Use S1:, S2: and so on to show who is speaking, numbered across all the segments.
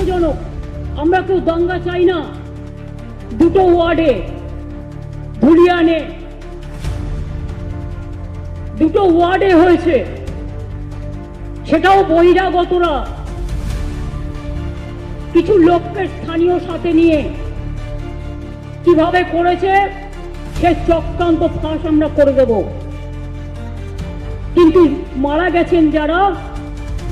S1: জনক আমরা কেউ দাঙ্গা চাই না। দুটো ওয়ার্ডে ধুলিয়ানে দুটো ওয়ার্ডে হয়েছে। সেটাও বহিরাগতরা। কিছু লোককে স্থানীয় সাথে নিয়ে কীভাবে করেছে, সে চক্রান্ত ফাঁস আমরা করে দেব। কিন্তু মারা গেছেন যারা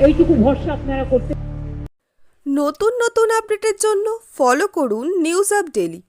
S1: এইটুকু ভরসা আপনারা করতে
S2: নতুন নতুন আপডেটের জন্য ফলো করুন নিউজ আপ ডেলি